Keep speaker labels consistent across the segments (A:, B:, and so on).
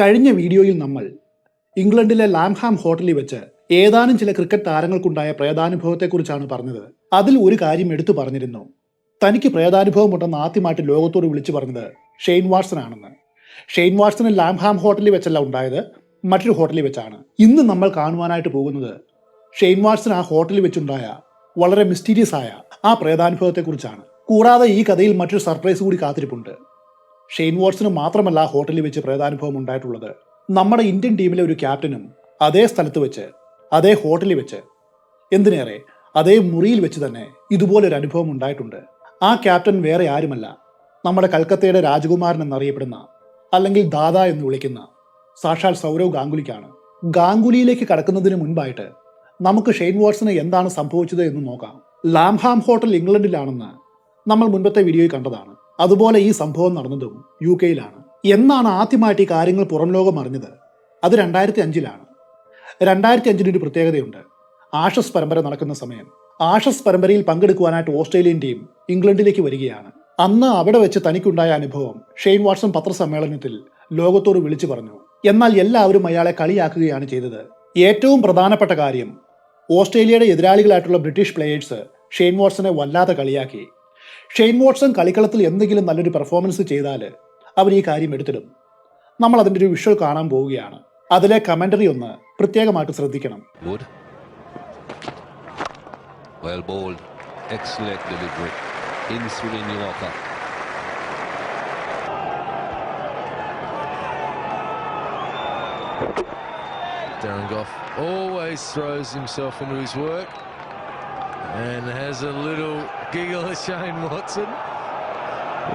A: കഴിഞ്ഞ വീഡിയോയിൽ നമ്മൾ ഇംഗ്ലണ്ടിലെ ലാംഹാം ഹോട്ടലിൽ വെച്ച് ഏതാനും ചില ക്രിക്കറ്റ് താരങ്ങൾക്കുണ്ടായ പ്രേതാനുഭവത്തെക്കുറിച്ചാണ് പറഞ്ഞത്. അതിൽ ഒരു കാര്യം എടുത്തു പറഞ്ഞിരുന്നു. തനിക്ക് പ്രേതാനുഭവമുണ്ടെന്ന് ആദ്യമായിട്ട് ലോകത്തോട് വിളിച്ചു പറഞ്ഞത് ഷെയ്ൻ വാട്സൺ ആണെന്ന് ഷെയ്ൻ വാട്സൺ ലാംഹാം ഹോട്ടലിൽ വെച്ചല്ല ഉണ്ടായത് മറ്റൊരു ഹോട്ടലിൽ വെച്ചാണ്. ഇന്ന് നമ്മൾ കാണുവാനായിട്ട് പോകുന്നത് ഷെയ്ൻ വാട്സൺ ആ ഹോട്ടലിൽ വെച്ചുണ്ടായ വളരെ മിസ്റ്റീരിയസ് ആയ ആ പ്രേതാനുഭവത്തെക്കുറിച്ചാണ്. കൂടാതെ ഈ കഥയിൽ മറ്റൊരു സർപ്രൈസ് കൂടി കാത്തിരിപ്പുണ്ട്. ഷെയ്ൻ വാട്സിന് മാത്രമല്ല ഹോട്ടലിൽ വെച്ച് പ്രേതാനുഭവം ഉണ്ടായിട്ടുള്ളത്. നമ്മുടെ ഇന്ത്യൻ ടീമിലെ ഒരു ക്യാപ്റ്റനും അതേ സ്ഥലത്ത് വെച്ച് അതേ ഹോട്ടലിൽ വെച്ച് എന്തിനേറെ അതേ മുറിയിൽ വെച്ച് തന്നെ ഇതുപോലൊരു അനുഭവം ഉണ്ടായിട്ടുണ്ട്. ആ ക്യാപ്റ്റൻ വേറെ ആരുമല്ല നമ്മുടെ കൽക്കത്തയുടെ രാജകുമാരൻ എന്നറിയപ്പെടുന്ന അല്ലെങ്കിൽ ദാദ എന്ന് വിളിക്കുന്ന സാക്ഷാൽ സൗരവ് ഗാംഗുലിക്കാണ്. ഗാംഗുലിയിലേക്ക് കടക്കുന്നതിന് മുൻപായിട്ട് നമുക്ക് ഷെയ്ൻ വാട്സിന് എന്താണ് സംഭവിച്ചത് എന്ന് നോക്കാം. ലാംഹാം ഹോട്ടൽ ഇംഗ്ലണ്ടിലാണെന്ന് നമ്മൾ മുൻപത്തെ വീഡിയോയിൽ കണ്ടതാണ്. അതുപോലെ ഈ സംഭവം നടന്നതും യു കെയിലാണ്. എന്നാണ് ആദ്യമായിട്ട് ഈ കാര്യങ്ങൾ പുറം ലോകം അറിഞ്ഞത്. അത് രണ്ടായിരത്തി അഞ്ചിലാണ് രണ്ടായിരത്തി അഞ്ചിന് ഒരു പ്രത്യേകതയുണ്ട്. ആഷസ് പരമ്പര നടക്കുന്ന സമയം. ആഷസ് പരമ്പരയിൽ പങ്കെടുക്കുവാനായിട്ട് ഓസ്ട്രേലിയൻ ടീം ഇംഗ്ലണ്ടിലേക്ക് വരികയാണ്. അന്ന് അവിടെ വെച്ച് തനിക്കുണ്ടായ അനുഭവം ഷെയ്ൻ വാട്സൺ പത്രസമ്മേളനത്തിൽ ലോകത്തോട് വിളിച്ചു പറഞ്ഞു. എന്നാൽ എല്ലാവരും അയാളെ കളിയാക്കുകയാണ് ചെയ്തത്. ഏറ്റവും പ്രധാനപ്പെട്ട കാര്യം ഓസ്ട്രേലിയയുടെ എതിരാളികളായിട്ടുള്ള ബ്രിട്ടീഷ് പ്ലേയേഴ്സ് ഷെയ്ൻ വാട്സനെ വല്ലാതെ കളിയാക്കി. ഷെയ്ൻ വാട്സൺ കളിക്കളത്തിൽ എന്തെങ്കിലും നല്ലൊരു പെർഫോമൻസ് ചെയ്താൽ അവർ ഈ കാര്യം എടുത്തിടും നമ്മൾ അതിന്റെ ഒരു വിഷ്വൽ കാണാൻ പോവുകയാണ് അതിലെ കമന്ററി ഒന്ന് പ്രത്യേകമായിട്ട് ശ്രദ്ധിക്കണം.
B: Well bowled. Excellent delivery. In swinging Yorker. Darren Goff always throws himself into his work and has a little giggle of Shane Watson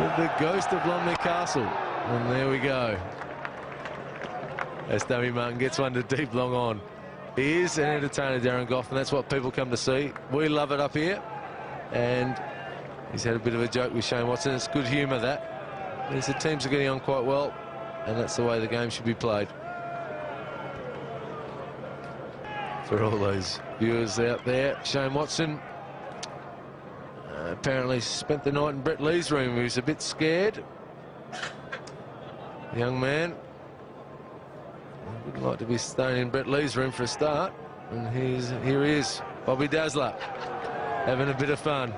B: with the ghost of Lumley Castle. And there we go. As Dummy Martin gets one to deep long on. He is an entertainer, Darren Goff, and that's what people come to see. We love it up here. And he's had a bit of a joke with Shane Watson. It's good humour, that. The teams are getting on quite well, and that's the way the game should be played. For all those viewers out there, Shane Watson uh, apparently spent the night in Brett Lee's room. He was a bit scared. Young man, would like to be staying in Brett Lee's room for a start. And he's, here he is, Bobby Dazzler, having a bit of fun.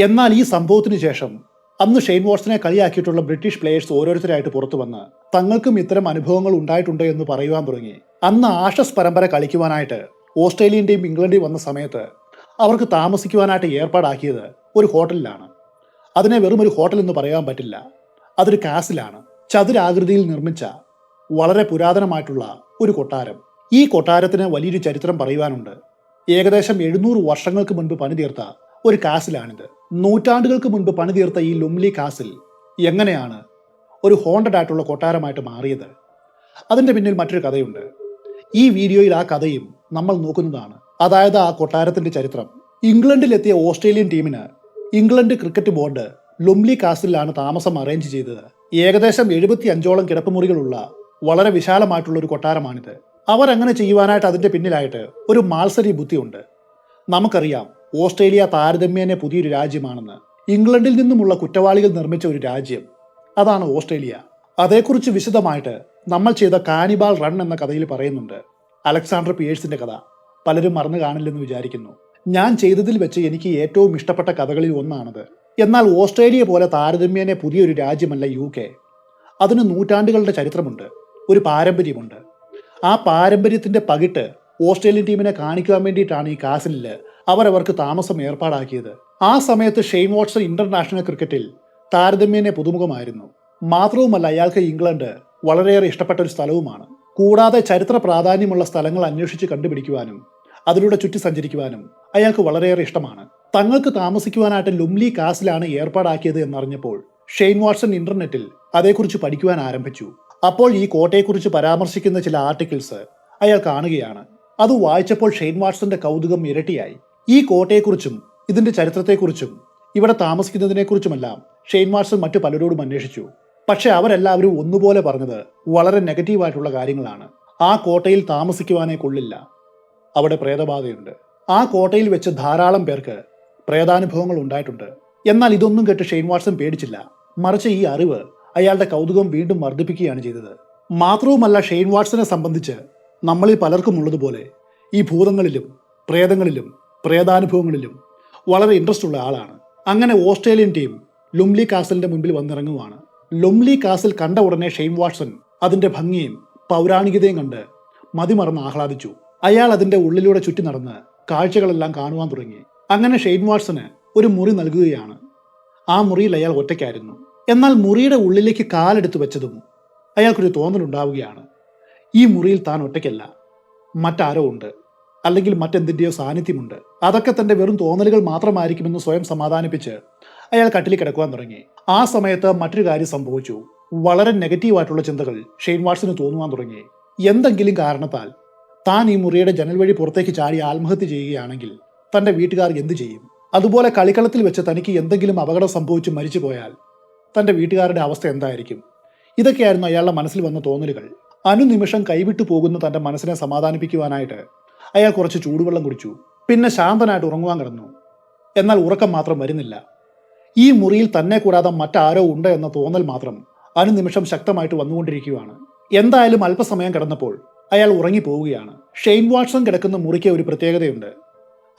A: എന്നാൽ ഈ സംഭവത്തിന് ശേഷം അന്ന് Shane വാട്സനെ കളിയാക്കിയിട്ടുള്ള British players ഓരോരുത്തരായിട്ട് പുറത്തു വന്ന് തങ്ങൾക്കും ഇത്തരം അനുഭവങ്ങൾ ഉണ്ടായിട്ടുണ്ട് എന്ന് പറയുവാൻ തുടങ്ങി. അന്ന് ആഷസ് പരമ്പര കളിക്കുവാനായിട്ട് ഓസ്ട്രേലിയൻ ടീം ഇംഗ്ലണ്ടിൽ വന്ന സമയത്ത് അവർക്ക് താമസിക്കുവാനായിട്ട് ഏർപ്പാടാക്കിയത് ഒരു ഹോട്ടലിലാണ്. അതിനെ വെറും ഒരു ഹോട്ടൽ എന്ന് പറയാൻ പറ്റില്ല. അതൊരു കാസിലാണ് ചതുരാകൃതിയിൽ നിർമ്മിച്ച വളരെ പുരാതനമായിട്ടുള്ള ഒരു കൊട്ടാരം. ഈ കൊട്ടാരത്തിന് വലിയൊരു ചരിത്രം പറയുവാനുണ്ട്. ഏകദേശം എഴുന്നൂറ് വർഷങ്ങൾക്ക് മുൻപ് പണിതീർത്ത ഒരു കാസിലാണിത് നൂറ്റാണ്ടുകൾക്ക് മുൻപ് പണിതീർത്ത ഈ ലുംലി കാസിൽ എങ്ങനെയാണ് ഒരു ഹോണ്ടഡ് ആയിട്ടുള്ള കൊട്ടാരമായിട്ട് മാറിയത്? അതിന്റെ പിന്നിൽ മറ്റൊരു കഥയുണ്ട്. ഈ വീഡിയോയിൽ ആ കഥയും നമ്മൾ നോക്കുന്നതാണ്. അതായത് ആ കൊട്ടാരത്തിന്റെ ചരിത്രം. ഇംഗ്ലണ്ടിലെത്തിയ ഓസ്ട്രേലിയൻ ടീമിന് ഇംഗ്ലണ്ട് ക്രിക്കറ്റ് ബോർഡ് ലുംലി കാസിലാണ് താമസം അറേഞ്ച് ചെയ്തത്. ഏകദേശം എഴുപത്തി അഞ്ചോളം കിടപ്പുമുറികളുള്ള വളരെ വിശാലമായിട്ടുള്ള ഒരു കൊട്ടാരമാണിത്. അവർ അങ്ങനെ ചെയ്യുവാനായിട്ട് അതിന്റെ പിന്നിലായിട്ട് ഒരു മാത്സരി ബുദ്ധിയുണ്ട്. നമുക്കറിയാം ഓസ്ട്രേലിയ താരതമ്യേന പുതിയൊരു രാജ്യമാണെന്ന് ഇംഗ്ലണ്ടിൽ നിന്നുമുള്ള കുറ്റവാളികൾ നിർമ്മിച്ച ഒരു രാജ്യം. അതാണ് ഓസ്ട്രേലിയ. അതേക്കുറിച്ച് വിശദമായിട്ട് നമ്മൾ ചെയ്ത കാനിബാൾ റൺ എന്ന കഥയിൽ പറയുന്നുണ്ട്. അലക്സാണ്ടർ പിയേഴ്സിന്റെ കഥ. പലരും മറന്നു കാണില്ലെന്ന് വിചാരിക്കുന്നു. ഞാൻ ചെയ്തതിൽ വെച്ച് എനിക്ക് ഏറ്റവും ഇഷ്ടപ്പെട്ട കഥകളിൽ ഒന്നാണത്. എന്നാൽ ഓസ്ട്രേലിയ പോലെ താരതമ്യേന പുതിയൊരു രാജ്യമല്ല യു കെ. അതിന് നൂറ്റാണ്ടുകളുടെ ചരിത്രമുണ്ട്. ഒരു പാരമ്പര്യമുണ്ട്. ആ പാരമ്പര്യത്തിന്റെ പകിട്ട് ഓസ്ട്രേലിയൻ ടീമിനെ കാണിക്കുവാൻ വേണ്ടിയിട്ടാണ് ഈ കാസിലിൽ അവരവർക്ക് താമസം ഏർപ്പാടാക്കിയത്. ആ സമയത്ത് ഷെയ്ൻ വാട്സൺ ഇന്റർനാഷണൽ ക്രിക്കറ്റിൽ താരതമ്യേന പുതുമുഖമായിരുന്നു. മാത്രവുമല്ല അയാൾക്ക് ഇംഗ്ലണ്ട് വളരെയേറെ ഇഷ്ടപ്പെട്ട ഒരു സ്ഥലവുമാണ്. കൂടാതെ ചരിത്ര പ്രാധാന്യമുള്ള സ്ഥലങ്ങൾ അന്വേഷിച്ച് കണ്ടുപിടിക്കുവാനും അതിലൂടെ ചുറ്റി സഞ്ചരിക്കുവാനും അയാൾക്ക് വളരെയേറെ ഇഷ്ടമാണ്. തങ്ങൾക്ക് താമസിക്കുവാനായിട്ട് ലുംലി കാസിലാണ് ഏർപ്പാടാക്കിയത് എന്നറിഞ്ഞപ്പോൾ ഷെയ്ൻ വാട്സൺ ഇന്റർനെറ്റിൽ അതേക്കുറിച്ച് പഠിക്കുവാൻ ആരംഭിച്ചു. അപ്പോൾ ഈ കോട്ടയെക്കുറിച്ച് പരാമർശിക്കുന്ന ചില ആർട്ടിക്കിൾസ് അയാൾ കാണുകയാണ്. അത് വായിച്ചപ്പോൾ ഷെയ്ൻ വാട്സന്റെ കൗതുകം ഇരട്ടിയായി. ഈ കോട്ടയെക്കുറിച്ചും ഇതിന്റെ ചരിത്രത്തെക്കുറിച്ചും ഇവിടെ താമസിക്കുന്നതിനെക്കുറിച്ചുമെല്ലാം ഷെയ്ൻ വാട്സൺ മറ്റു പലരോടും അന്വേഷിച്ചു. പക്ഷേ അവരെല്ലാവരും ഒന്നുപോലെ പറഞ്ഞത് വളരെ നെഗറ്റീവായിട്ടുള്ള കാര്യങ്ങളാണ്. ആ കോട്ടയിൽ താമസിക്കുവാനേ കൊള്ളില്ല. അവിടെ പ്രേതബാധയുണ്ട്. ആ കോട്ടയിൽ വെച്ച് ധാരാളം പേർക്ക് പ്രേതാനുഭവങ്ങൾ ഉണ്ടായിട്ടുണ്ട്. എന്നാൽ ഇതൊന്നും കേട്ട് ഷെയ്ൻ വാട്സൺ പേടിച്ചില്ല. മറിച്ച് ഈ അറിവ് അയാളുടെ കൗതുകം വീണ്ടും വർദ്ധിപ്പിക്കുകയാണ് ചെയ്തത്. മാത്രവുമല്ല ഷെയ്ൻ വാട്സനെ സംബന്ധിച്ച് നമ്മളിൽ പലർക്കും ഉള്ളതുപോലെ ഈ ഭൂതങ്ങളിലും പ്രേതങ്ങളിലും പ്രേതാനുഭവങ്ങളിലും വളരെ ഇൻട്രസ്റ്റ് ഉള്ള ആളാണ്. അങ്ങനെ ഓസ്ട്രേലിയൻ ടീം ലുംലി കാസലിന്റെ മുൻപിൽ വന്നിറങ്ങുവാണ്. ലുംലി കാസൽ കണ്ട ഉടനെ ഷെയ്ൻ വാട്സൺ അതിന്റെ ഭംഗിയും പൗരാണികതയും കണ്ട് മതിമറന്ന് ആഹ്ലാദിച്ചു. അയാൾ അതിന്റെ ഉള്ളിലൂടെ ചുറ്റി നടന്ന് കാഴ്ചകളെല്ലാം കാണുവാൻ തുടങ്ങി. അങ്ങനെ ഷെയ്ൻ വാട്സന് ഒരു മുറി നൽകുകയാണ്. ആ മുറിയിൽ അയാൾ ഒറ്റയ്ക്കായിരുന്നു. എന്നാൽ മുറിയുടെ ഉള്ളിലേക്ക് കാലെടുത്ത് വെച്ചതും അയാൾക്കൊരു തോന്നലുണ്ടാവുകയാണ് ഈ മുറിയിൽ താൻ ഒറ്റയ്ക്കല്ല. മറ്റാരോ ഉണ്ട്. അല്ലെങ്കിൽ മറ്റെന്തിന്റെയോ സാന്നിധ്യമുണ്ട്. അതൊക്കെ തന്റെ വെറും തോന്നലുകൾ മാത്രമായിരിക്കുമെന്ന് സ്വയം സമാധാനിപ്പിച്ച് അയാൾ കട്ടിൽ കിടക്കുവാൻ തുടങ്ങി. ആ സമയത്ത് മറ്റൊരു കാര്യം സംഭവിച്ചു. വളരെ നെഗറ്റീവായിട്ടുള്ള ചിന്തകൾ ഷെയ്ൻ വാട്സിന് തോന്നുവാൻ തുടങ്ങി. എന്തെങ്കിലും കാരണത്താൽ താൻ ഈ മുറിയുടെ ജനൽ വഴി പുറത്തേക്ക് ചാടി ആത്മഹത്യ ചെയ്യുകയാണെങ്കിൽ തന്റെ വീട്ടുകാർ എന്തു ചെയ്യും? അതുപോലെ കളിക്കളത്തിൽ വെച്ച് തനിക്ക് എന്തെങ്കിലും അപകടം സംഭവിച്ച് മരിച്ചു പോയാൽ തന്റെ വീട്ടുകാരുടെ അവസ്ഥ എന്തായിരിക്കും? ഇതൊക്കെയായിരുന്നു അയാളുടെ മനസ്സിൽ വന്ന തോന്നലുകൾ. അനുനിമിഷം കൈവിട്ടു പോകുന്ന തന്റെ മനസ്സിനെ സമാധാനിപ്പിക്കുവാനായിട്ട് അയാൾ കുറച്ച് ചൂടുവെള്ളം കുടിച്ചു. പിന്നെ ശാന്തനായിട്ട് ഉറങ്ങുവാൻ കിടന്നു. എന്നാൽ ഉറക്കം മാത്രം വരുന്നില്ല. ഈ മുറിയിൽ തന്നെ കൂടാതെ മറ്റാരോ ഉണ്ട് എന്ന തോന്നൽ മാത്രം അനുനിമിഷം ശക്തമായിട്ട് വന്നുകൊണ്ടിരിക്കുകയാണ്. എന്തായാലും അല്പസമയം കിടന്നപ്പോൾ അയാൾ ഉറങ്ങിപ്പോവുകയാണ്. ഷെയ്ൻ വാട്സൺ കിടക്കുന്ന മുറിക്ക് ഒരു പ്രത്യേകതയുണ്ട്.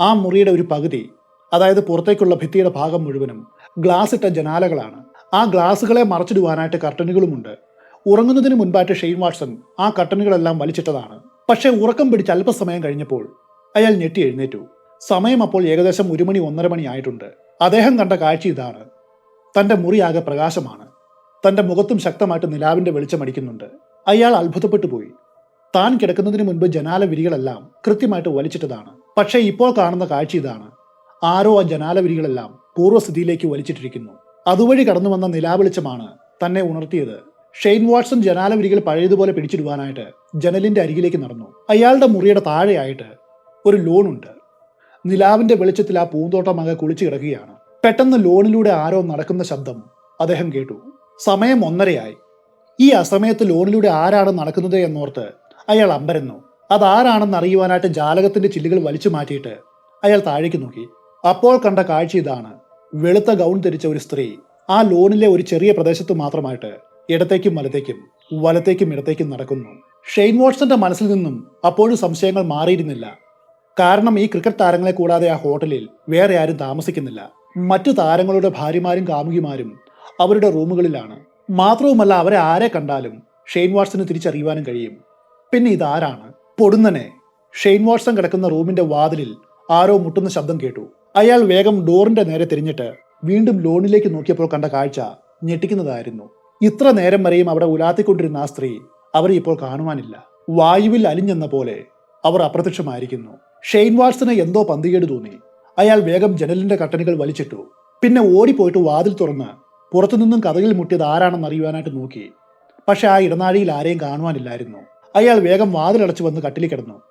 A: ആ മുറിയുടെ ഒരു പകുതി അതായത് പുറത്തേക്കുള്ള ഭിത്തിയുടെ ഭാഗം മുഴുവനും ഗ്ലാസ് ഇട്ട ജനാലകളാണ്. ആ ഗ്ലാസുകളെ മറച്ചിടുവാനായിട്ട് കർട്ടനുകളുമുണ്ട്. ഉറങ്ങുന്നതിന് മുൻപായിട്ട് ഷെയ്ൻ വാട്സൺ ആ കർട്ടനുകളെല്ലാം വലിച്ചിട്ടതാണ്. പക്ഷേ ഉറക്കം പിടിച്ച് അല്പസമയം കഴിഞ്ഞപ്പോൾ അയാൾ ഞെട്ടി എഴുന്നേറ്റു. സമയം അപ്പോൾ ഏകദേശം ഒരു മണി ഒന്നര മണി ആയിട്ടുണ്ട്. അദ്ദേഹം കണ്ട കാഴ്ച ഇതാണ്. തന്റെ മുറിയാകെ പ്രകാശമാണ്. തന്റെ മുഖത്തും ശക്തമായിട്ട് നിലാവിന്റെ വെളിച്ചമടിക്കുന്നുണ്ട് അയാൾ അത്ഭുതപ്പെട്ടു പോയി. താൻ കിടക്കുന്നതിന് മുൻപ് ജനാല വിരികളെല്ലാം കൃത്യമായിട്ട് വലിച്ചിട്ടതാണ്. പക്ഷേ ഇപ്പോൾ കാണുന്ന കാഴ്ച ഇതാണ്. ആരോ ആ ജനാല വിരികളെല്ലാം പൂർവസ്ഥിതിയിലേക്ക് വലിച്ചിട്ടിരിക്കുന്നു. അതുവഴി കടന്നു വന്ന നിലാവെളിച്ചമാണ് തന്നെ ഉണർത്തിയത്. ഷെയ്ൻ വാട്സൺ ജനാല വിരികൾ പഴയതുപോലെ പിടിച്ചിടുവാനായിട്ട് ജനലിന്റെ അരികിലേക്ക് നടന്നു. അയാളുടെ മുറിയുടെ താഴെയായിട്ട് ഒരു ലോണുണ്ട്. നിലാവിന്റെ വെളിച്ചത്തിൽ ആ പൂന്തോട്ടമാകെ കുളിച്ചു കിടക്കുകയാണ്. പെട്ടെന്ന് ലോണിലൂടെ ആരോ നടക്കുന്ന ശബ്ദം അദ്ദേഹം കേട്ടു. സമയം ഒന്നരയായി. ഈ അസമയത്ത് ലോണിലൂടെ ആരാണ് നടക്കുന്നത് എന്നോർത്ത് അയാൾ അമ്പരന്നു. അതാരാണെന്ന് അറിയുവാനായിട്ട് ജാലകത്തിന്റെ ചില്ലുകൾ വലിച്ചു മാറ്റിയിട്ട് അയാൾ താഴേക്ക് നോക്കി. അപ്പോൾ കണ്ട കാഴ്ച ഇതാണ്. വെളുത്ത ഗൗൺ ധരിച്ച ഒരു സ്ത്രീ. ആ ലോണിലെ ഒരു ചെറിയ പ്രദേശത്ത് മാത്രമായിട്ട് ഇടത്തേക്കും വലത്തേക്കും വലത്തേക്കും ഇടത്തേക്കും നടക്കുന്നു. ഷെയ്ൻ വാട്സന്റെ മനസ്സിൽ നിന്നും അപ്പോഴും സംശയങ്ങൾ മാറിയിരുന്നില്ല. കാരണം ഈ ക്രിക്കറ്റ് താരങ്ങളെ കൂടാതെ ആ ഹോട്ടലിൽ വേറെ ആരും താമസിക്കുന്നില്ല. മറ്റു താരങ്ങളുടെ ഭാര്യമാരും കാമുകിമാരും അവരുടെ റൂമുകളിലാണ്. മാത്രവുമല്ല അവരെ ആരെ കണ്ടാലും ഷെയ്ൻ വാട്സന് തിരിച്ചറിയുവാനും കഴിയും. പിന്നെ ഇതാരാണ്? പൊടുന്നനെ. ഷെയ്ൻ വാട്സൺ കിടക്കുന്ന റൂമിന്റെ വാതിലിൽ ആരോ മുട്ടുന്ന ശബ്ദം കേട്ടു. അയാൾ വേഗം ഡോറിന്റെ നേരെ തിരിഞ്ഞിട്ട് വീണ്ടും ലോണിലേക്ക് നോക്കിയപ്പോൾ കണ്ട കാഴ്ച ഞെട്ടിക്കുന്നതായിരുന്നു. ഇത്ര നേരം വരെയും അവിടെ ഉലാത്തിക്കൊണ്ടിരുന്ന ആ സ്ത്രീ അവരെ ഇപ്പോൾ കാണുവാനില്ല. വായുവിൽ അലിഞ്ഞെന്ന പോലെ അവർ അപ്രത്യക്ഷമായിരിക്കുന്നു. ഷെയ്ൻ വാട്സന് എന്തോ പന്തികേട് തോന്നി. അയാൾ വേഗം ജനലിന്റെ കട്ടനുകൾ വലിച്ചിട്ടു. പിന്നെ ഓടിപ്പോയിട്ട് വാതിൽ തുറന്ന് പുറത്തുനിന്നും കഥകിൽ മുട്ടിയത് ആരാണെന്ന് അറിയുവാനായിട്ട് നോക്കി. പക്ഷെ ആ ഇടനാഴിയിൽ ആരെയും കാണുവാനില്ലായിരുന്നു. അയാൾ വേഗം വാതിലടച്ചു വന്ന് കട്ടിലി കിടന്നു.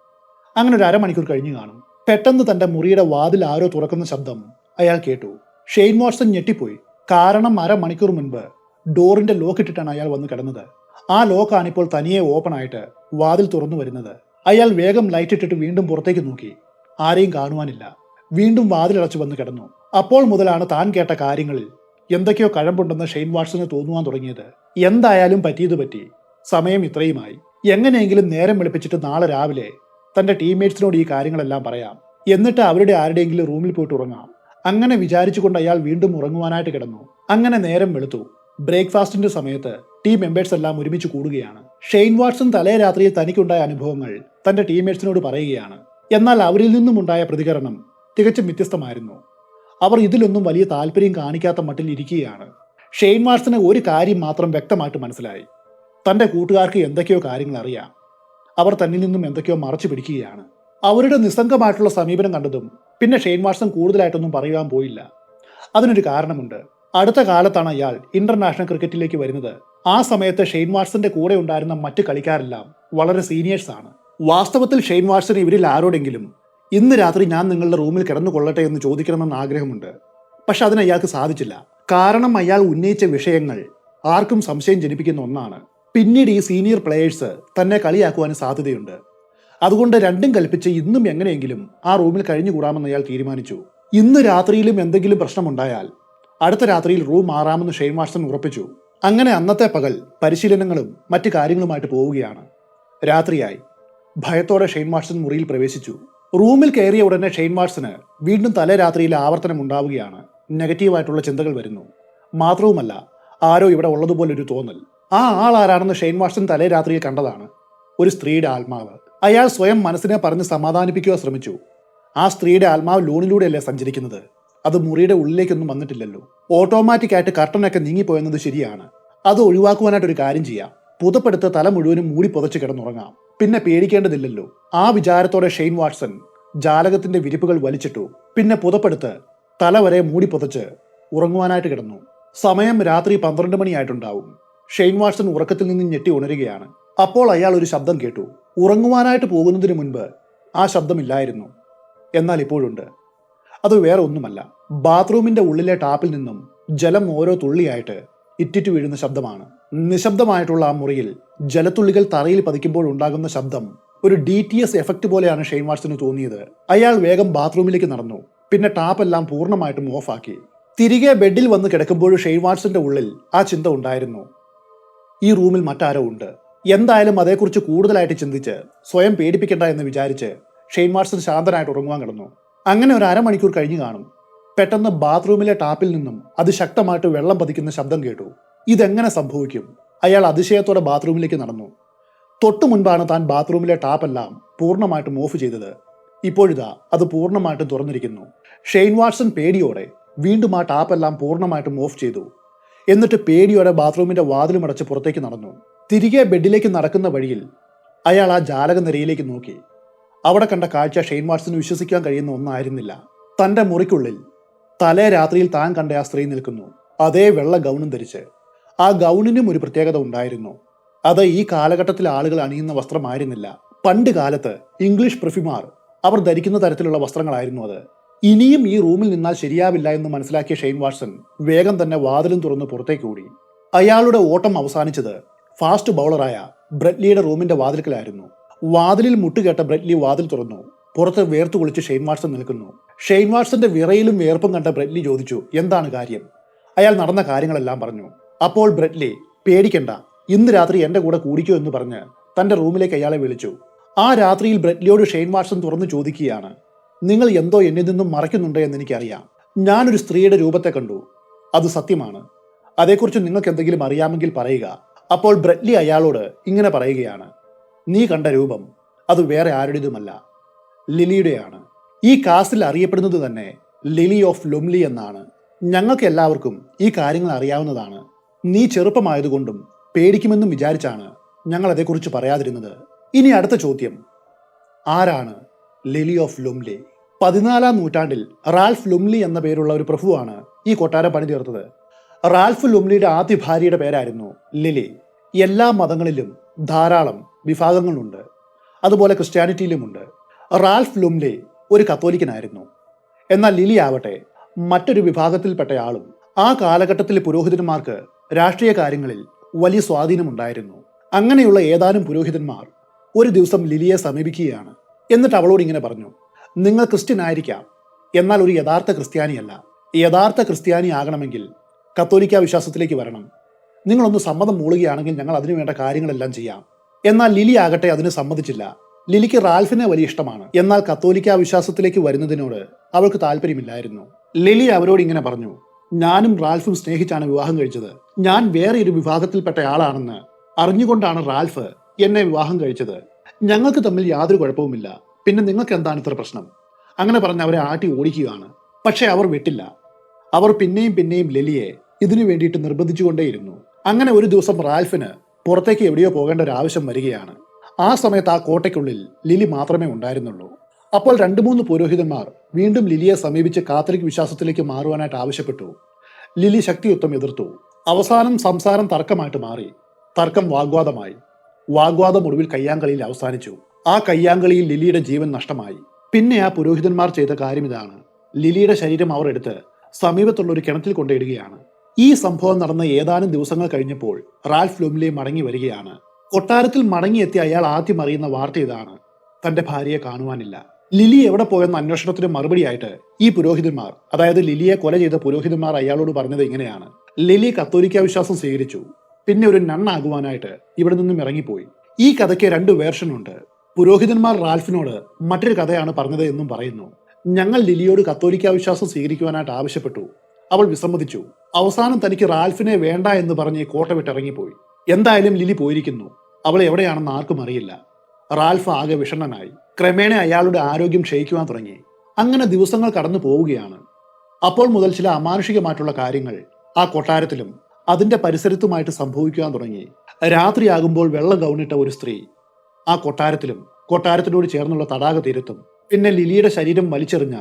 A: അങ്ങനെ ഒരു അരമണിക്കൂർ കഴിഞ്ഞു കാണും. പെട്ടെന്ന് തന്റെ മുറിയുടെ വാതിൽ ആരോ തുറക്കുന്ന ശബ്ദം അയാൾ കേട്ടു. ഷെയ്ൻ വാട്സൺ ഞെട്ടിപ്പോയി. കാരണം അരമണിക്കൂർ മുൻപ് ഡോറിന്റെ ലോക്ക് ഇട്ടിട്ടാണ് അയാൾ വന്ന് കിടന്നത്. ആ ലോക്കാണ് ഇപ്പോൾ തനിയെ ഓപ്പൺ ആയിട്ട് വാതിൽ തുറന്നു വരുന്നത്. അയാൾ വേഗം ലൈറ്റ് ഇട്ടിട്ട് വീണ്ടും പുറത്തേക്ക് നോക്കി. ആരെയും കാണുവാനില്ല. വീണ്ടും വാതിലടച്ചു വന്ന് കിടന്നു. അപ്പോൾ മുതലാണ് താൻ കേട്ട കാര്യങ്ങളിൽ എന്തൊക്കെയോ കഴമ്പുണ്ടെന്ന് ഷെയ്ൻ വാട്സന് തോന്നുവാൻ തുടങ്ങിയത്. എന്തായാലും പറ്റിയത് പറ്റി. സമയം ഇത്രയുമായി. എങ്ങനെയെങ്കിലും നേരം വെളുപ്പിച്ചിട്ട് നാളെ രാവിലെ തന്റെ ടീംമേറ്റ്സിനോട് ഈ കാര്യങ്ങളെല്ലാം പറയാം. എന്നിട്ട് അവരുടെ ആരുടെയെങ്കിലും റൂമിൽ പോയിട്ട് ഉറങ്ങാം. അങ്ങനെ വിചാരിച്ചുകൊണ്ട് അയാൾ വീണ്ടും ഉറങ്ങുവാനായിട്ട് കിടന്നു. അങ്ങനെ നേരം വെളുത്തു. ബ്രേക്ക്ഫാസ്റ്റിന്റെ സമയത്ത് ടീം മെമ്പേഴ്സ് എല്ലാം ഒരുമിച്ച് കൂടുകയാണ്. ഷെയ്ൻ വാട്സൺ തലേ രാത്രിയിൽ തനിക്കുണ്ടായ അനുഭവങ്ങൾ തന്റെ ടീംമേറ്റ്സിനോട് പറയുകയാണ്. എന്നാൽ അവരിൽ നിന്നും ഉണ്ടായ പ്രതികരണം തികച്ചും വ്യത്യസ്തമായിരുന്നു. അവർ ഇതിലൊന്നും വലിയ താല്പര്യം കാണിക്കാത്ത മട്ടിൽ ഇരിക്കുകയാണ്. ഷെയ്ൻ വാട്സന് ഒരു കാര്യം മാത്രം വ്യക്തമായിട്ട് മനസ്സിലായി. തന്റെ കൂട്ടുകാർക്ക് എന്തൊക്കെയോ കാര്യങ്ങൾ അറിയാം. അവർ തന്നിൽ നിന്നും എന്തൊക്കെയോ മറച്ചു പിടിക്കുകയാണ്. അവരുടെ നിസ്സംഗമായിട്ടുള്ള സമീപനം കണ്ടതും പിന്നെ ഷെയ്ൻ വാട്സൺ കൂടുതലായിട്ടൊന്നും പറയുവാൻ പോയില്ല. അതിനൊരു കാരണമുണ്ട്. അടുത്ത കാലത്താണ് അയാൾ ഇന്റർനാഷണൽ ക്രിക്കറ്റിലേക്ക് വരുന്നത് ആ സമയത്ത് ഷെയ്ൻ വാട്സന്റെ കൂടെ ഉണ്ടായിരുന്ന മറ്റ് കളിക്കാരെല്ലാം വളരെ സീനിയേഴ്സ് ആണ്. വാസ്തവത്തിൽ ഷെയ്ൻ വാട്സൺ ഇവരിൽ ആരോടെങ്കിലും ഇന്ന് രാത്രി ഞാൻ നിങ്ങളുടെ റൂമിൽ കിടന്നു കൊള്ളട്ടെ എന്ന് ചോദിക്കണമെന്ന് ആഗ്രഹമുണ്ട്. പക്ഷെ അതിന് അയാൾക്ക് സാധിച്ചില്ല. കാരണം അയാൾ ഉന്നയിച്ച വിഷയങ്ങൾ ആർക്കും സംശയം ജനിപ്പിക്കുന്ന ഒന്നാണ്. പിന്നീട് ഈ സീനിയർ പ്ലേയേഴ്സ് തന്നെ കളിയാക്കുവാൻ സാധ്യതയുണ്ട്. അതുകൊണ്ട് രണ്ടും കൽപ്പിച്ച് ഇന്നും എങ്ങനെയെങ്കിലും ആ റൂമിൽ കഴിഞ്ഞുകൂടാമെന്ന് അയാൾ തീരുമാനിച്ചു. ഇന്ന് രാത്രിയിലും എന്തെങ്കിലും പ്രശ്നമുണ്ടായാൽ അടുത്ത രാത്രിയിൽ റൂം മാറാമെന്ന് ഷെയ്ൻ വാട്സൺ ഉറപ്പിച്ചു. അങ്ങനെ അന്നത്തെ പകൽ പരിശീലനങ്ങളും മറ്റു കാര്യങ്ങളുമായിട്ട് പോവുകയാണ്. രാത്രിയായി. ഭയത്തോടെ ഷെയ്ൻ വാട്സൺ മുറിയിൽ പ്രവേശിച്ചു. റൂമിൽ കയറിയ ഉടനെ ഷെയ്ൻ വാട്സന് വീണ്ടും തലേ രാത്രിയിൽ ആവർത്തനം ഉണ്ടാവുകയാണ്. നെഗറ്റീവായിട്ടുള്ള ചിന്തകൾ വരുന്നു. മാത്രവുമല്ല ആരോ ഇവിടെ ഉള്ളതുപോലൊരു തോന്നൽ. ആ ആൾ ആരാണെന്ന് ഷെയ്ൻ വാട്സൺ തലേ രാത്രിയിൽ കണ്ടതാണ്. ഒരു സ്ത്രീയുടെ ആത്മാവ്. അയാൾ സ്വയം മനസ്സിനെ പറഞ്ഞ് സമാധാനിപ്പിക്കുക ശ്രമിച്ചു. ആ സ്ത്രീയുടെ ആത്മാവ് ലൂണിലൂടെയല്ലേ സഞ്ചരിക്കുന്നത്? അത് മുറിയുടെ ഉള്ളിലേക്കൊന്നും വന്നിട്ടില്ലല്ലോ. ഓട്ടോമാറ്റിക് ആയിട്ട് കർട്ടനൊക്കെ നീങ്ങിപ്പോയെന്നത് ശരിയാണ്. അത് ഒഴിവാക്കുവാനായിട്ട് ഒരു കാര്യം ചെയ്യാം. പുതപ്പെടുത്ത് തല മുഴുവനും മൂടി പുതച്ച് കിടന്നുറങ്ങാം. പിന്നെ പേടിക്കേണ്ടതില്ലല്ലോ. ആ വിചാരത്തോടെ ഷെയ്ൻ വാട്സൺ ജാലകത്തിന്റെ വിരിപ്പുകൾ വലിച്ചിട്ടു. പിന്നെ പുതപ്പെടുത്ത് തല വരെ മൂടി പുതച്ച് ഉറങ്ങുവാനായിട്ട് കിടന്നു. സമയം രാത്രി പന്ത്രണ്ട് മണിയായിട്ടുണ്ടാവും. ഷെയ്ൻ വാട്സൺ ഉറക്കത്തിൽ നിന്ന് ഞെട്ടി ഉണരുകയാണ്. അപ്പോൾ അയാൾ ഒരു ശബ്ദം കേട്ടു. ഉറങ്ങുവാനായിട്ട് പോകുന്നതിന് മുൻപ് ആ ശബ്ദമില്ലായിരുന്നു. എന്നാൽ ഇപ്പോഴുണ്ട്. അത് വേറെ ഒന്നുമല്ല. ബാത്റൂമിന്റെ ഉള്ളിലെ ടാപ്പിൽ നിന്നും ജലം ഓരോ തുള്ളിയായിട്ട് ഇറ്റിറ്റു വീഴുന്ന ശബ്ദമാണ്. നിശബ്ദമായിട്ടുള്ള ആ മുറിയിൽ ജലത്തുള്ളികൾ തറയിൽ പതിക്കുമ്പോൾ ഉണ്ടാകുന്ന ശബ്ദം ഒരു ഡി ടി എസ് എഫക്റ്റ് പോലെയാണ് ഷെയ്ൻ വാട്സന് തോന്നിയത്. അയാൾ വേഗം ബാത്റൂമിലേക്ക് നടന്നു. പിന്നെ ടാപ്പെല്ലാം പൂർണമായിട്ടും ഓഫാക്കി. തിരികെ ബെഡിൽ വന്ന് കിടക്കുമ്പോൾ ഷെയ്ൻ വാട്സന്റെ ഉള്ളിൽ ആ ചിന്ത ഉണ്ടായിരുന്നു. ഈ റൂമിൽ മറ്റാരോ ഉണ്ട്. എന്തായാലും അതേക്കുറിച്ച് കൂടുതലായിട്ട് ചിന്തിച്ച് സ്വയം പേടിപ്പിക്കണ്ട എന്ന് വിചാരിച്ച് ഷെയ്ൻ വാട്സൺ ശാന്തനായിട്ട് ഉറങ്ങുവാൻ കിടന്നു. അങ്ങനെ ഒരു അരമണിക്കൂർ കഴിഞ്ഞു കാണും. പെട്ടെന്ന് ബാത്റൂമിലെ ടാപ്പിൽ നിന്നും അത് ശക്തമായിട്ട് വെള്ളം പതിക്കുന്ന ശബ്ദം കേട്ടു. ഇതെങ്ങനെ സംഭവിക്കും? അയാൾ അതിശയത്തോടെ ബാത്റൂമിലേക്ക് നടന്നു. തൊട്ടു മുൻപാണ് താൻ ബാത്റൂമിലെ ടാപ്പെല്ലാം പൂർണമായിട്ടും ഓഫ് ചെയ്തത്. ഇപ്പോഴിതാ അത് പൂർണമായിട്ടും തുറന്നിരിക്കുന്നു. ഷെയ്ൻ വാട്സൺ പേടിയോടെ വീണ്ടും ആ ടാപ്പെല്ലാം പൂർണമായിട്ടും ഓഫ് ചെയ്തു. എന്നിട്ട് പേടിയോടെ ബാത്റൂമിന്റെ വാതിലും അടച്ച് പുറത്തേക്ക് നടന്നു. തിരികെ ബെഡിലേക്ക് നടക്കുന്ന വഴിയിൽ അയാൾ ആ ജാലക നിരയിലേക്ക് നോക്കി. അവിടെ കണ്ട കാഴ്ച ഷെയ്ൻ വാട്സിന് വിശ്വസിക്കാൻ കഴിയുന്ന ഒന്നായിരുന്നില്ല. തന്റെ മുറിക്കുള്ളിൽ തലേ രാത്രിയിൽ താൻ കണ്ട ആ സ്ത്രീ നിൽക്കുന്നു. അതേ വെള്ള ഗൗണും ധരിച്ച്. ആ ഗൗണിനും ഒരു പ്രത്യേകത ഉണ്ടായിരുന്നു. അത് ഈ കാലഘട്ടത്തിൽ ആളുകൾ അണിയുന്ന വസ്ത്രമായിരുന്നില്ല. പണ്ട് കാലത്ത് ഇംഗ്ലീഷ് പ്രഫിമാർ അവർ ധരിക്കുന്ന തരത്തിലുള്ള വസ്ത്രങ്ങളായിരുന്നു അത്. ഇനിയും ഈ റൂമിൽ നിന്നാൽ ശരിയാവില്ല എന്ന് മനസ്സിലാക്കിയ ഷെയ്ൻ വാട്സൺ വേഗം തന്നെ വാതിലും തുറന്ന് പുറത്തേക്ക് ഓടി. അയാളുടെ ഓട്ടം അവസാനിച്ചത് ഫാസ്റ്റ് ബൗളറായ ബ്രെഡ്ലിയുടെ റൂമിന്റെ വാതിൽക്കലായിരുന്നു. വാതിലിൽ മുട്ടുകേട്ട ബ്രെഡ്ലി വാതിൽ തുറന്നു. പുറത്ത് വേർത്തു കുളിച്ച് ഷെയ്ൻ വാട്സൺ നിൽക്കുന്നു. ഷെയ്ൻ വാട്സന്റെ വിറയിലും വേർപ്പും കണ്ട ബ്രെഡ്ലി ചോദിച്ചു എന്താണ് കാര്യം? അയാൾ നടന്ന കാര്യങ്ങളെല്ലാം പറഞ്ഞു. അപ്പോൾ ബ്രെഡ്ലി പേടിക്കണ്ട ഇന്ന് രാത്രി എന്റെ കൂടെ കൂടിക്കോ എന്ന് പറഞ്ഞ് തന്റെ റൂമിലേക്ക് അയാളെ വിളിച്ചു. ആ രാത്രിയിൽ ബ്രെഡ്ലിയോട് ഷെയ്ൻ വാട്സൺ തുറന്നു ചോദിക്കുകയാണ് നിങ്ങൾ എന്തോ എന്നിൽ നിന്നും മറയ്ക്കുന്നുണ്ട് എന്ന് എനിക്കറിയാം. ഞാനൊരു സ്ത്രീയുടെ രൂപത്തെ കണ്ടു. അത് സത്യമാണ്. അതേക്കുറിച്ച് നിങ്ങൾക്ക് എന്തെങ്കിലും അറിയാമെങ്കിൽ പറയുക. അപ്പോൾ ബ്രെഡ്ലി അയാളോട് ഇങ്ങനെ പറയുകയാണ് നീ കണ്ട രൂപം അത് വേറെ ആരുടേതുമല്ല. ലിലിയുടെയാണ്. ഈ കാസിൽ അറിയപ്പെടുന്നത് തന്നെ ലിലി ഓഫ് ലുംലി എന്നാണ്. ഞങ്ങൾക്ക് എല്ലാവർക്കും ഈ കാര്യങ്ങൾ അറിയാവുന്നതാണ്. നീ ചെറുപ്പമായതുകൊണ്ടും പേടിക്കുമെന്നും വിചാരിച്ചാണ് ഞങ്ങൾ അതേക്കുറിച്ച് പറയാതിരുന്നത്. ഇനി അടുത്ത ചോദ്യം. ആരാണ് ലിലി ഓഫ് ലുംലി? പതിനാലാം നൂറ്റാണ്ടിൽ റാൽഫ് ലുംലി എന്ന പേരുള്ള ഒരു പ്രഭുവാണ് ഈ കൊട്ടാരം പണി തീർത്തത്. റാൽഫ് ലുംലിയുടെ ആദ്യ ഭാര്യയുടെ പേരായിരുന്നു ലിലി. എല്ലാ മതങ്ങളിലും ധാരാളം വിഭാഗങ്ങളുണ്ട്. അതുപോലെ ക്രിസ്ത്യാനിറ്റിയിലുമുണ്ട്. റാൽഫ് ലുംലെ ഒരു കത്തോലിക്കനായിരുന്നു. എന്നാൽ ലിലി ആവട്ടെ മറ്റൊരു വിഭാഗത്തിൽപ്പെട്ടയാളും ആ കാലഘട്ടത്തിലെ പുരോഹിതന്മാർക്ക് രാഷ്ട്രീയ കാര്യങ്ങളിൽ വലിയ സ്വാധീനമുണ്ടായിരുന്നു. അങ്ങനെയുള്ള ഏതാനും പുരോഹിതന്മാർ ഒരു ദിവസം ലിലിയെ സമീപിക്കുകയാണ്. എന്നിട്ട് അവളോട് ഇങ്ങനെ പറഞ്ഞു നിങ്ങൾ ക്രിസ്ത്യൻ ആയിരിക്കാം എന്നാൽ ഒരു യഥാർത്ഥ ക്രിസ്ത്യാനിയല്ല. യഥാർത്ഥ ക്രിസ്ത്യാനി ആകണമെങ്കിൽ കത്തോലിക്ക വിശ്വാസത്തിലേക്ക് വരണം. നിങ്ങളൊന്ന് സമ്മതം മൂളുകയാണെങ്കിൽ ഞങ്ങൾ അതിനു വേണ്ട കാര്യങ്ങളെല്ലാം ചെയ്യാം. എന്നാൽ ലിലി ആകട്ടെ അതിന് സമ്മതിച്ചില്ല. ലിലിക്ക് റാൽഫിനെ വലിയ ഇഷ്ടമാണ്. എന്നാൽ കത്തോലിക്ക വിശ്വാസത്തിലേക്ക് വരുന്നതിനോട് അവൾക്ക് താല്പര്യമില്ലായിരുന്നു. ലിലി അവരോട് ഇങ്ങനെ പറഞ്ഞു ഞാനും റാൽഫും സ്നേഹിച്ചാണ് വിവാഹം കഴിച്ചത്. ഞാൻ വേറെ ഒരു വിഭാഗത്തിൽപ്പെട്ട ആളാണെന്ന് അറിഞ്ഞുകൊണ്ടാണ് റാൽഫ് എന്നെ വിവാഹം കഴിച്ചത്. ഞങ്ങൾക്ക് തമ്മിൽ യാതൊരു കുഴപ്പവുമില്ല. പിന്നെ നിങ്ങൾക്ക് എന്താണ് ഇത്ര പ്രശ്നം? അങ്ങനെ പറഞ്ഞ് അവരെ ആട്ടി ഓടിക്കുകയാണ്. പക്ഷേ അവർ വിട്ടില്ല. അവർ പിന്നെയും പിന്നെയും ലിലിയെ ഇതിനു വേണ്ടിയിട്ട് നിർബന്ധിച്ചുകൊണ്ടേയിരുന്നു. അങ്ങനെ ഒരു ദിവസം റാൽഫിന് പുറത്തേക്ക് എവിടെയോ പോകേണ്ട ഒരു ആവശ്യം വരികയാണ്. ആ സമയത്ത് ആ കോട്ടയ്ക്കുള്ളിൽ ലിലി മാത്രമേ ഉണ്ടായിരുന്നുള്ളൂ. അപ്പോൾ രണ്ടു മൂന്ന് പുരോഹിതന്മാർ വീണ്ടും ലിലിയെ സമീപിച്ച് കാത്തലിക് വിശ്വാസത്തിലേക്ക് മാറുവാനായിട്ട് ആവശ്യപ്പെട്ടു. ലിലി ശക്തിയുക്തം എതിർത്തു. അവസാനം സംസാരം തർക്കമായിട്ട് മാറി. തർക്കം വാഗ്വാദമായി. വാഗ്വാദം ഒടുവിൽ കയ്യാങ്കളിയിൽ അവസാനിച്ചു. ആ കയ്യാങ്കളിയിൽ ലിലിയുടെ ജീവൻ നഷ്ടമായി. പിന്നെ ആ പുരോഹിതന്മാർ ചെയ്ത കാര്യം ഇതാണ്. ലിലിയുടെ ശരീരം അവർ എടുത്ത് സമീപത്തുള്ള ഒരു കിണറ്റിൽ കൊണ്ടിടുകയാണ് ഈ സംഭവം നടന്ന ഏതാനും ദിവസങ്ങൾ കഴിഞ്ഞപ്പോൾ റാൽഫ് ലുംലെ മടങ്ങി വരികയാണ്. കൊട്ടാരത്തിൽ മടങ്ങിയെത്തിയ അയാൾ ആദ്യം അറിയുന്ന വാർത്ത ഇതാണ്. തന്റെ ഭാര്യയെ കാണുവാനില്ല. ലിലി എവിടെ പോയെന്ന അന്വേഷണത്തിന് മറുപടിയായിട്ട് ഈ പുരോഹിതന്മാർ അതായത് ലിലിയെ കൊല ചെയ്ത പുരോഹിതന്മാർ അയാളോട് പറഞ്ഞത് ഇങ്ങനെയാണ്. ലിലി കത്തോലിക്ക വിശ്വാസം സ്വീകരിച്ചു. പിന്നെ ഒരു നണ്ണാകുവാനായിട്ട് ഇവിടെ നിന്നും ഇറങ്ങിപ്പോയി. ഈ കഥയ്ക്ക് രണ്ട് വേർഷൻ ഉണ്ട് പുരോഹിതന്മാർ റാൽഫിനോട് മറ്റൊരു കഥയാണ് പറഞ്ഞത് എന്നും പറയുന്നു. ഞങ്ങൾ ലിലിയോട് കത്തോലിക്ക വിശ്വാസം സ്വീകരിക്കുവാനായിട്ട് ആവശ്യപ്പെട്ടു. അവൾ വിസമ്മതിച്ചു. അവസാനം തനിക്ക് റാൽഫിനെ വേണ്ട എന്ന് പറഞ്ഞ് കോട്ട വിട്ടിറങ്ങിപ്പോയി എന്തായാലും ലിലി പോയിരിക്കുന്നു. അവൾ എവിടെയാണെന്ന് ആർക്കും അറിയില്ല. റാൽഫ് ആകെ വിഷണ്ണനായി. ക്രമേണ അയാളുടെ ആരോഗ്യം ക്ഷയിക്കുവാൻ തുടങ്ങി. അങ്ങനെ ദിവസങ്ങൾ കടന്നു പോവുകയാണ്. അപ്പോൾ മുതൽ ചില അമാനുഷികമായിട്ടുള്ള കാര്യങ്ങൾ ആ കൊട്ടാരത്തിലും അതിന്റെ പരിസരത്തുമായിട്ട് സംഭവിക്കുവാൻ തുടങ്ങി. രാത്രിയാകുമ്പോൾ വെള്ള ഗൗണിട്ട ഒരു സ്ത്രീ ആ കൊട്ടാരത്തിലും കൊട്ടാരത്തിനോട് ചേർന്നുള്ള തടാക തീരത്തും പിന്നെ ലിലിയുടെ ശരീരം വലിച്ചെറിഞ്ഞ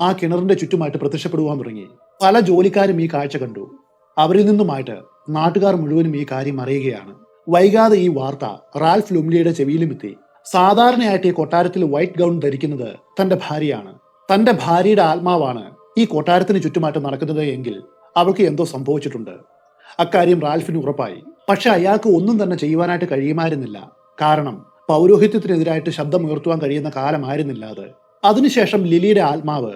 A: ആ കിണറിന്റെ ചുറ്റുമായിട്ട് പ്രത്യക്ഷപ്പെടുവാൻ തുടങ്ങി. പല ജോലിക്കാരും ഈ കാഴ്ച കണ്ടു. അവരിൽ നിന്നുമായിട്ട് നാട്ടുകാർ മുഴുവനും ഈ കാര്യം അറിയുകയാണ്. വൈകാതെ ഈ വാർത്ത റാൽഫ് ലുംലിയുടെ ചെവിയിലുമെത്തി. സാധാരണയായിട്ട് ഈ കൊട്ടാരത്തിൽ വൈറ്റ് ഗൗൺ ധരിക്കുന്നത് തന്റെ ഭാര്യയാണ്. തന്റെ ഭാര്യയുടെ ആത്മാവാണ് ഈ കൊട്ടാരത്തിന് ചുറ്റുമായിട്ട് നടക്കുന്നത് എങ്കിൽ അവൾക്ക് എന്തോ സംഭവിച്ചിട്ടുണ്ട്. അക്കാര്യം റാൽഫിന് ഉറപ്പായി. പക്ഷെ അയാൾക്ക് ഒന്നും തന്നെ ചെയ്യുവാനായിട്ട് കഴിയുമായിരുന്നില്ല. കാരണം പൗരോഹിത്യത്തിനെതിരായിട്ട് ശബ്ദമുയർത്തുവാൻ കഴിയുന്ന കാലമായിരുന്നില്ല അത്. അതിനുശേഷം ലിലിയുടെ ആത്മാവ്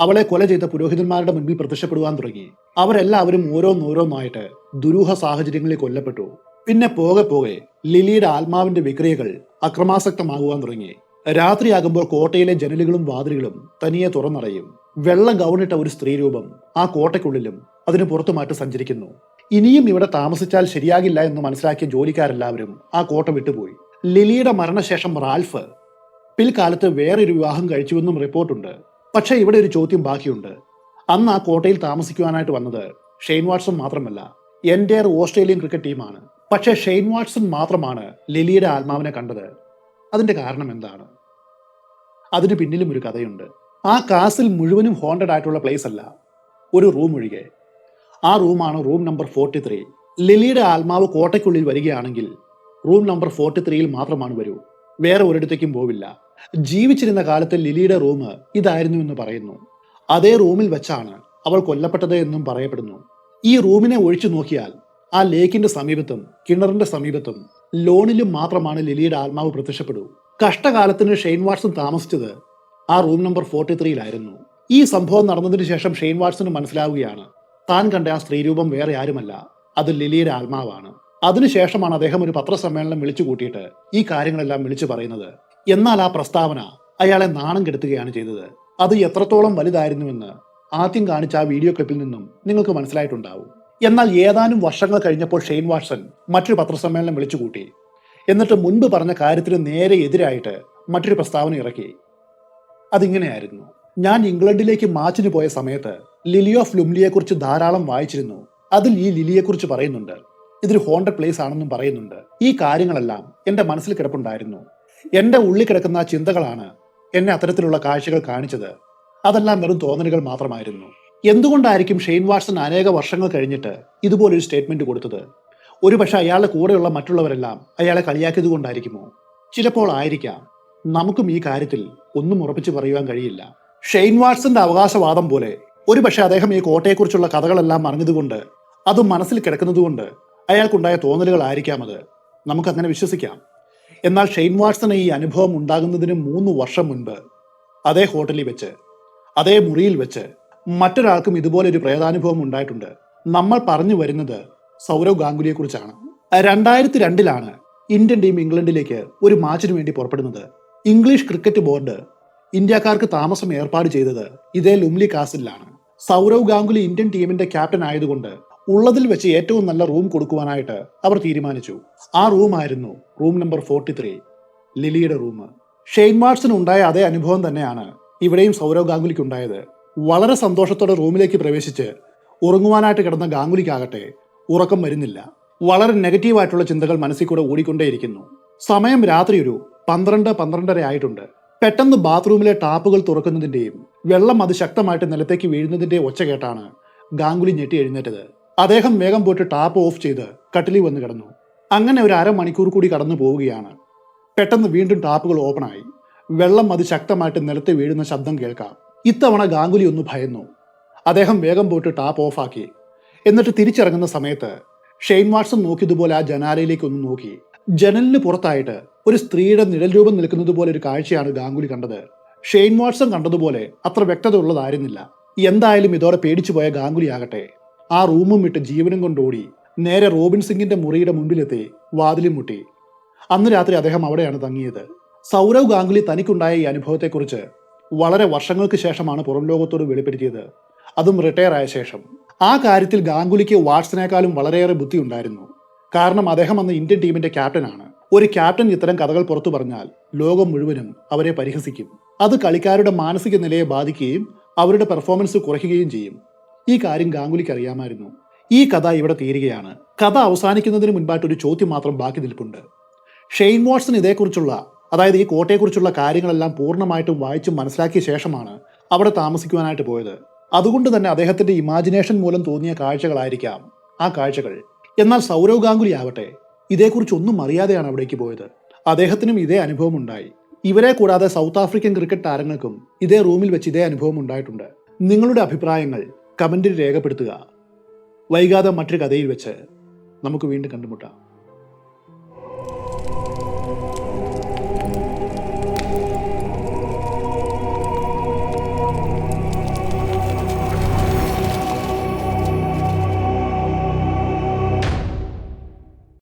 A: അവളെ കൊല ചെയ്ത പുരോഹിതന്മാരുടെ മുൻപിൽ പ്രത്യക്ഷപ്പെടുവാൻ തുടങ്ങി. അവരെല്ലാവരും ഓരോന്നോരോന്നായിട്ട് ദുരൂഹ സാഹചര്യങ്ങളിൽ കൊല്ലപ്പെട്ടു. പിന്നെ പോകെ പോകെ ലിലിയുടെ ആത്മാവിന്റെ വിക്രിയകൾ അക്രമാസക്തമാകുവാൻ തുടങ്ങി. രാത്രിയാകുമ്പോൾ കോട്ടയിലെ ജനലുകളും വാതിലുകളും തനിയെ തുറന്നടയും. വെള്ള ഗൗണിട്ട ഒരു സ്ത്രീരൂപം ആ കോട്ടയ്ക്കുള്ളിലും അതിനു പുറത്തുമായിട്ട് സഞ്ചരിക്കുന്നു. ഇനിയും ഇവിടെ താമസിച്ചാൽ ശരിയാകില്ല എന്ന് മനസ്സിലാക്കിയ ജോലിക്കാരെല്ലാവരും ആ കോട്ട വിട്ടുപോയി. ലിലിയുടെ മരണശേഷം റാൽഫ് പിൽക്കാലത്ത് വേറൊരു വിവാഹം കഴിച്ചുവെന്നും റിപ്പോർട്ടുണ്ട്. പക്ഷേ ഇവിടെ ഒരു ചോദ്യം ബാക്കിയുണ്ട്. അന്ന് ആ കോട്ടയിൽ താമസിക്കുവാനായിട്ട് വന്നത് ഷെയ്ൻ വാട്സൺ മാത്രമല്ല എന്റെ ഓസ്ട്രേലിയൻ ക്രിക്കറ്റ് ടീമാണ്. പക്ഷേ ഷെയ്ൻ വാട്സൺ മാത്രമാണ് ലിലിയുടെ ആത്മാവിനെ കണ്ടത്. അതിന്റെ കാരണം എന്താണ്? അതിന് പിന്നിലും ഒരു കഥയുണ്ട്. ആ കാസിൽ മുഴുവനും ഹോണ്ടഡ് ആയിട്ടുള്ള പ്ലേസ് അല്ല ഒരു റൂം ഒഴികെ. ആ റൂമാണ് റൂം നമ്പർ ഫോർട്ടി ത്രീ ലിലിയുടെ ആത്മാവ് കോട്ടയ്ക്കുള്ളിൽ വരികയാണെങ്കിൽ റൂം നമ്പർ ഫോർട്ടി ത്രീയിൽ മാത്രമാണ് വരൂ. വേറെ ഒരിടത്തേക്കും പോവില്ല. ജീവിച്ചിരുന്ന കാലത്തെ ലിലിയുടെ റൂം ഇതായിരുന്നു എന്ന് പറയുന്നു. അതേ റൂമിൽ വെച്ചാണ് അവൾ കൊല്ലപ്പെട്ടത് എന്നും പറയപ്പെടുന്നു. ഈ റൂമിനെ ഒഴിച്ചു നോക്കിയാൽ ആ ലേക്കിന്റെ സമീപത്തും കിണറിന്റെ സമീപത്തും ലോണിലും മാത്രമാണ് ലിലിയുടെ ആത്മാവ് പ്രത്യക്ഷപ്പെടൂ കഷ്ടകാലത്തിന് ഷെയ്ൻ വാട്സൺ താമസിച്ചത് ആ റൂം നമ്പർ ഫോർട്ടി ത്രീയിലായിരുന്നു ഈ സംഭവം നടന്നതിന് ശേഷം ഷെയ്ൻ വാട്സന് മനസ്സിലാവുകയാണ് താൻ കണ്ട ആ സ്ത്രീരൂപം വേറെ ആരുമല്ല അത് ലിലിയുടെ ആത്മാവാണ്. അതിനുശേഷമാണ് അദ്ദേഹം ഒരു പത്രസമ്മേളനം വിളിച്ചു കൂട്ടിയിട്ട് ഈ കാര്യങ്ങളെല്ലാം വിളിച്ചു പറയുന്നത് എന്നാൽ ആ പ്രസ്താവന അയാളെ നാണം കെടുത്തുകയാണ് ചെയ്തത്. അത് എത്രത്തോളം വലുതായിരുന്നുവെന്ന് ആദ്യം കാണിച്ച ആ വീഡിയോ ക്ലിപ്പിൽ നിന്നും നിങ്ങൾക്ക് മനസ്സിലായിട്ടുണ്ടാവും. എന്നാൽ ഏതാനും വർഷങ്ങൾ കഴിഞ്ഞപ്പോൾ ഷെയ്ൻ വാട്സൺ മറ്റൊരു പത്രസമ്മേളനം വിളിച്ചുകൂട്ടി. എന്നിട്ട് മുൻപ് പറഞ്ഞ കാര്യത്തിന് നേരെ എതിരായിട്ട് മറ്റൊരു പ്രസ്താവന ഇറക്കി. അതിങ്ങനെയായിരുന്നു. ഞാൻ ഇംഗ്ലണ്ടിലേക്ക് മാച്ചിന് പോയ സമയത്ത് ലിലി ഓഫ് ലുംലിയെക്കുറിച്ച് ധാരാളം വായിച്ചിരുന്നു. അതിൽ ഈ ലിലിയെക്കുറിച്ച് പറയുന്നുണ്ട്. ഇതൊരു ഹോണ്ടഡ് പ്ലേസ് ആണെന്നും പറയുന്നുണ്ട്. ഈ കാര്യങ്ങളെല്ലാം എന്റെ മനസ്സിൽ കിടപ്പുണ്ടായിരുന്നു. എന്റെ ഉള്ളിൽ കിടക്കുന്ന ആ ചിന്തകളാണ് എന്നെ അത്തരത്തിലുള്ള കാഴ്ചകൾ കാണിച്ചത്. അതെല്ലാം വെറും തോന്നലുകൾ മാത്രമായിരുന്നു. എന്തുകൊണ്ടായിരിക്കും ഷെയ്ൻ വാട്സൺ അനേക വർഷങ്ങൾ കഴിഞ്ഞിട്ട് ഇതുപോലൊരു സ്റ്റേറ്റ്മെന്റ് കൊടുത്തത്? ഒരുപക്ഷെ അയാളുടെ കൂടെയുള്ള മറ്റുള്ളവരെല്ലാം അയാളെ കളിയാക്കിയത് കൊണ്ടായിരിക്കുമോ? ചിലപ്പോൾ ആയിരിക്കാം. നമുക്കും ഈ കാര്യത്തിൽ ഒന്നും ഉറപ്പിച്ചു പറയുവാൻ കഴിയില്ല. ഷെയ്ൻ വാട്സന്റെ അവകാശവാദം പോലെ ഒരുപക്ഷെ അദ്ദേഹം ഈ കോട്ടയെക്കുറിച്ചുള്ള കഥകളെല്ലാം അറിഞ്ഞതുകൊണ്ട് അതും മനസ്സിൽ കിടക്കുന്നതുകൊണ്ട് അയാൾക്കുണ്ടായ തോന്നലുകളായിരിക്കാം അത്. നമുക്കങ്ങനെ വിശ്വസിക്കാം. എന്നാൽ ഷെയ്ൻ വാട്സന് ഈ അനുഭവം ഉണ്ടാകുന്നതിന് മൂന്ന് വർഷം മുൻപ് അതേ ഹോട്ടലിൽ വെച്ച് അതേ മുറിയിൽ വെച്ച് മറ്റൊരാൾക്കും ഇതുപോലെ ഒരു പ്രേതാനുഭവം ഉണ്ടായിട്ടുണ്ട്. നമ്മൾ പറഞ്ഞു വരുന്നത് സൗരവ് ഗാംഗുലിയെ കുറിച്ചാണ് രണ്ടായിരത്തി രണ്ടിലാണ് ഇന്ത്യൻ ടീം ഇംഗ്ലണ്ടിലേക്ക് ഒരു മാച്ചിന് വേണ്ടി പുറപ്പെടുന്നത്. ഇംഗ്ലീഷ് ക്രിക്കറ്റ് ബോർഡ് ഇന്ത്യക്കാർക്ക് താമസം ഏർപ്പാട് ചെയ്തത് ഇതേ ലുംലി കാസിലാണ് സൗരവ് ഗാംഗുലി ഇന്ത്യൻ ടീമിന്റെ ക്യാപ്റ്റൻ ആയതുകൊണ്ട് ഉള്ളതിൽ വെച്ച് ഏറ്റവും നല്ല റൂം കൊടുക്കുവാനായിട്ട് അവർ തീരുമാനിച്ചു. ആ റൂമായിരുന്നു റൂം നമ്പർ ഫോർട്ടി ത്രീ ലിലിയുടെ റൂം. ഷെയ്ൻ മാർട്സിന് ഉണ്ടായ അതേ അനുഭവം തന്നെയാണ് ഇവിടെയും സൗരവ് ഗാംഗുലിക്ക് ഉണ്ടായത് വളരെ സന്തോഷത്തോടെ റൂമിലേക്ക് പ്രവേശിച്ച് ഉറങ്ങുവാനായിട്ട് കിടന്ന ഗാംഗുലിക്കാകട്ടെ ഉറക്കം വരുന്നില്ല. വളരെ നെഗറ്റീവായിട്ടുള്ള ചിന്തകൾ മനസ്സിൽ കൂടെ ഓടിക്കൊണ്ടേയിരിക്കുന്നു. സമയം രാത്രി ഒരു പന്ത്രണ്ട് പന്ത്രണ്ടര ആയിട്ടുണ്ട്. പെട്ടെന്ന് ബാത്റൂമിലെ ടാപ്പുകൾ തുറക്കുന്നതിന്റെയും വെള്ളം അതിശക്തമായിട്ട് നിലത്തേക്ക് വീഴുന്നതിന്റെ ഒച്ച കേട്ടാണ് ഗാംഗുലി ഞെട്ടി എഴുന്നേറ്റത്. അദ്ദേഹം വേഗം പോയിട്ട് ടാപ്പ് ഓഫ് ചെയ്ത് കട്ടിലിൽ വന്ന് കിടന്നു. അങ്ങനെ ഒരു അരമണിക്കൂർ കൂടി കടന്നു പോവുകയാണ്. പെട്ടെന്ന് വീണ്ടും ടാപ്പുകൾ ഓപ്പണായി വെള്ളം അതിശക്തമായിട്ട് നിലത്ത് വീഴുന്ന ശബ്ദം കേൾക്കാം. ഇത്തവണ ഗാംഗുലി ഒന്ന് ഭയന്നു. അദ്ദേഹം വേഗം പോയിട്ട് ടാപ്പ് ഓഫാക്കി എന്നിട്ട് തിരിച്ചിറങ്ങുന്ന സമയത്ത് ഷെയ്ൻ വാട്സൺ നോക്കിയതുപോലെ ആ ജനാലയിലേക്ക് ഒന്ന് നോക്കി. ജനലിന് പുറത്തായിട്ട് ഒരു സ്ത്രീയുടെ നിഴൽ രൂപം നിൽക്കുന്നത് പോലെ ഒരു കാഴ്ചയാണ് ഗാംഗുലി കണ്ടത്. ഷെയ്ൻ വാട്സൺ കണ്ടതുപോലെ അത്ര വ്യക്തത ഉള്ളതായിരുന്നില്ല. എന്തായാലും ഇതോടെ പേടിച്ചു പോയ ഗാംഗുലി ആകട്ടെ. ആ റൂമും വിട്ട് ജീവനും കൊണ്ടോടി നേരെ റോബിൻ സിംഗിന്റെ മുറിയുടെ മുമ്പിലെത്തി വാതിലും മുട്ടി. അന്ന് രാത്രി അദ്ദേഹം അവിടെയാണ് തങ്ങിയത്. സൗരവ് ഗാംഗുലി തനിക്കുണ്ടായ ഈ അനുഭവത്തെക്കുറിച്ച് വളരെ വർഷങ്ങൾക്ക് ശേഷമാണ് പുറം ലോകത്തോട് വെളിപ്പെടുത്തിയത്. അതും റിട്ടയർ ആയ ശേഷം. ആ കാര്യത്തിൽ ഗാംഗുലിക്ക് വാട്സിനേക്കാളും വളരെയേറെ ബുദ്ധി ഉണ്ടായിരുന്നു കാരണം അദ്ദേഹം അന്ന് ഇന്ത്യൻ ടീമിന്റെ ക്യാപ്റ്റനാണ് ഒരു ക്യാപ്റ്റൻ ഇത്തരം കഥകൾ പുറത്തു പറഞ്ഞാൽ ലോകം മുഴുവനും അവരെ പരിഹസിക്കും. അത് കളിക്കാരുടെ മാനസിക നിലയെ ബാധിക്കുകയും അവരുടെ പെർഫോമൻസ് കുറയ്ക്കുകയും ചെയ്യും. ഈ കാര്യം ഗാംഗുലിക്ക് അറിയാമായിരുന്നു. ഈ കഥ ഇവിടെ തീരുകയാണ്. കഥ അവസാനിക്കുന്നതിന് മുൻപായിട്ട് ഒരു ചോദ്യം മാത്രം ബാക്കി നിൽപ്പുണ്ട്. ഷെയ്ൻ വാട്സൺ ഇതേക്കുറിച്ചുള്ള അതായത് ഈ കോട്ടയെക്കുറിച്ചുള്ള കാര്യങ്ങളെല്ലാം പൂർണമായിട്ടും വായിച്ച് മനസ്സിലാക്കിയ ശേഷമാണ് അവിടെ താമസിക്കുവാനായിട്ട് പോയത്. അതുകൊണ്ട് തന്നെ അദ്ദേഹത്തിന്റെ ഇമാജിനേഷൻ മൂലം തോന്നിയ കാഴ്ചകളായിരിക്കാം ആ കാഴ്ചകൾ. എന്നാൽ സൗരവ് ഗാംഗുലി ആവട്ടെ ഇതേക്കുറിച്ച് ഒന്നും അറിയാതെയാണ് അവിടേക്ക് പോയത്. അദ്ദേഹത്തിനും ഇതേ അനുഭവം ഉണ്ടായി. ഇവരെ കൂടാതെ സൗത്ത് ആഫ്രിക്കൻ ക്രിക്കറ്റ് താരങ്ങൾക്കും ഇതേ റൂമിൽ വെച്ച് ഇതേ അനുഭവം ഉണ്ടായിട്ടുണ്ട്. നിങ്ങളുടെ അഭിപ്രായങ്ങൾ കമന്റിൽ രേഖപ്പെടുത്തുക. വൈകാതെ മറ്റൊരു കഥയിൽ വെച്ച് നമുക്ക് വീണ്ടും കണ്ടുമുട്ടാം.